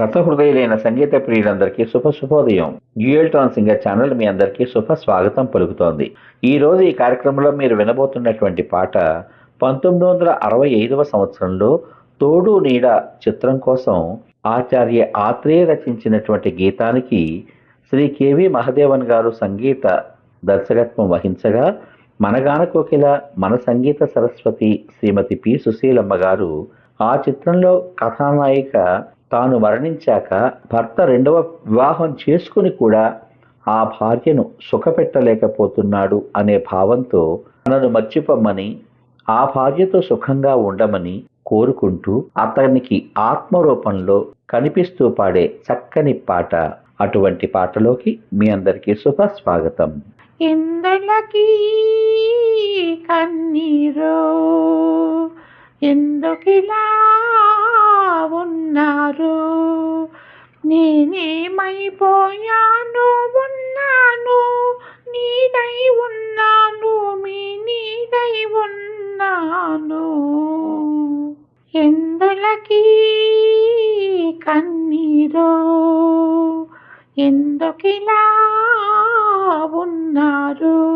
రసహృదయులైన సంగీత ప్రియులందరికీ శుభ శుభోదయం. Dual singer channel మీ అందరికీ శుభ స్వాగతం పలుకుతోంది. ఈరోజు ఈ కార్యక్రమంలో మీరు వినబోతున్నటువంటి పాట పంతొమ్మిది వందల అరవై ఐదవ సంవత్సరంలో తోడు నీడ చిత్రం కోసం ఆచార్య ఆత్రేయ రచించినటువంటి గీతానికి శ్రీ కెవి మహదేవన్ గారు సంగీత దర్శకత్వం వహించగా మనగాన కోకిల మన సంగీత సరస్వతి శ్రీమతి పి సుశీలమ్మ గారు ఆ చిత్రంలో కథానాయిక తాను మరణించాక భర్త రెండవ వివాహం చేసుకుని కూడా ఆ భార్యను సుఖపెట్టలేకపోతున్నాడు అనే భావంతో తనను మర్చిపోమ్మని ఆ భార్యతో సుఖంగా ఉండమని కోరుకుంటూ అతనికి ఆత్మరూపంలో కనిపిస్తూ పాడే చక్కని పాట అటువంటి పాటలోకి మీ అందరికీ శుభస్వాగతం స్వాగతం. కన్నీరో ఎందుకిలా ఉన్నారు. నేనేమైపోయాను ఉన్నాను. నీడై ఉన్నాను. మీ నీడై ఉన్నాను. ఎందులకి కన్నీరు? ఎందుకిలా ఉన్నారు?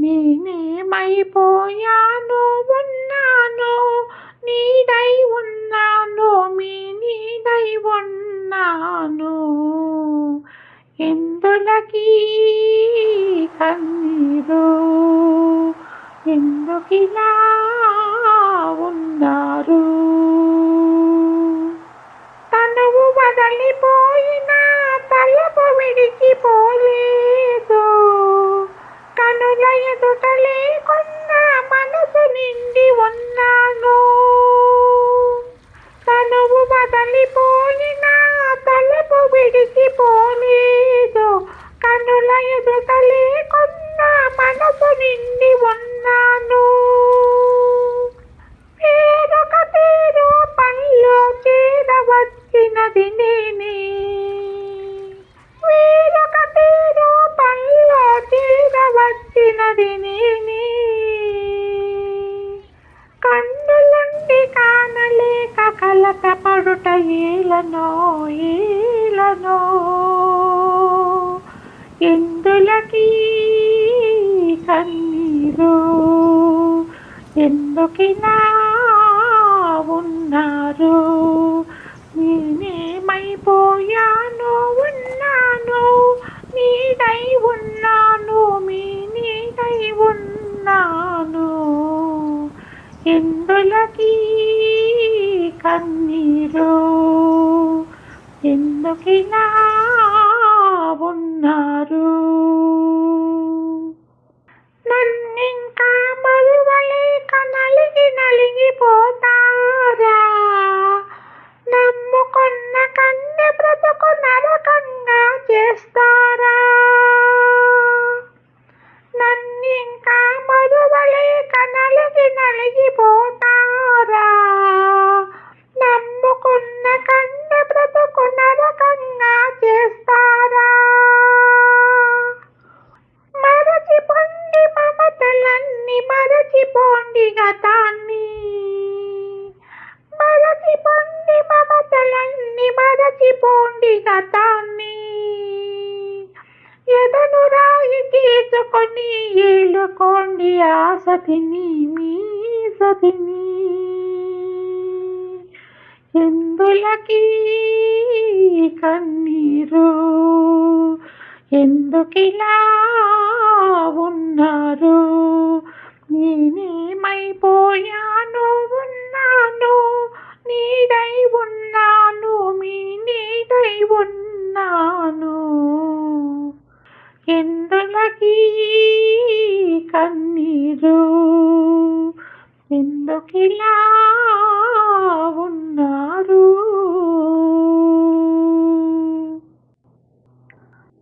నేనేమైపోయాను ఉన్నాను. నీడై ఉన్నాను మీ నీడై ఉన్నాను. ఎందులకి కన్నీరు? ఎందుకిలా కలత పడుట ఏలనో. ఏలనో ఎందులకి కన్నీరు? ఎందుకిలా ఉన్నారు? నేనేమైపోయాను ఉన్నాను? నీడై ఉన్నాను మీ నీడై ఉన్నాను. ఎందులకి కన్నీరు. ఎందుకిలా ఉన్నారు? గతాన్ని ఎదను రాయి తీసుకొని ఏలుకోండి ఆ సతిని మీ సతిని. ఎందులకి కన్నీరు? ఎందుకిలా ఉన్నారు? నేనేమైపోయా? ఉన్నాను ఎందులకి కన్నీరు? ఎందుకిలా